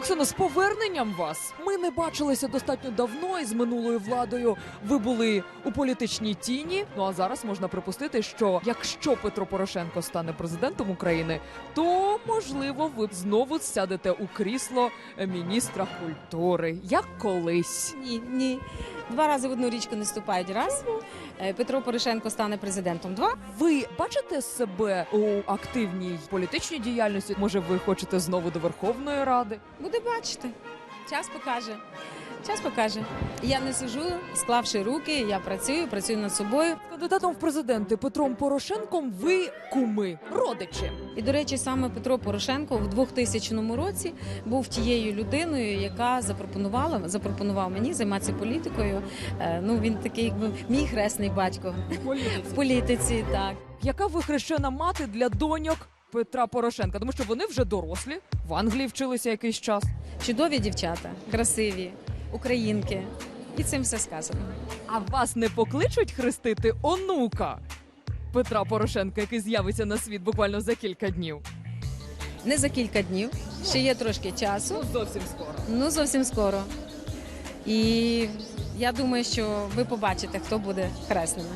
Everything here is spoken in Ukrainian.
Оксано, з поверненням вас. Ми не бачилися достатньо давно із минулою владою. Ви були у політичній тіні. Ну а зараз можна припустити, що якщо Петро Порошенко стане президентом України, то можливо ви знову сядете у крісло міністра культури, як колись. Ні, ні. Два рази в одну річку не ступають. Раз Е, Петро Порошенко стане президентом. Два Ви бачите себе у активній політичній діяльності? Може, ви хочете знову до Верховної Ради? буде бачити. Час покаже. Час покаже. Я не сижу, склавши руки. Я працюю, працюю над собою. Кандидатом в президенти Петром Порошенком ви куми, родичі. І до речі, саме Петро Порошенко в 2000 році був тією людиною, яка запропонувала запропонував мені займатися політикою. Е, Ну він такий, якби мій хресний батько в політиці. Так Яка ви хрещена мати для доньок Петра Порошенка? Тому що вони вже дорослі, в Англії вчилися якийсь час. чудові дівчата, красиві, українки. І цим все сказано. А вас не покличуть хрестити онука Петра Порошенка, який з'явиться на світ буквально за кілька днів. Не за кілька днів, ще є трошки часу. Ну зовсім скоро. Ну зовсім скоро. І я думаю, що ви побачите, хто буде хресними.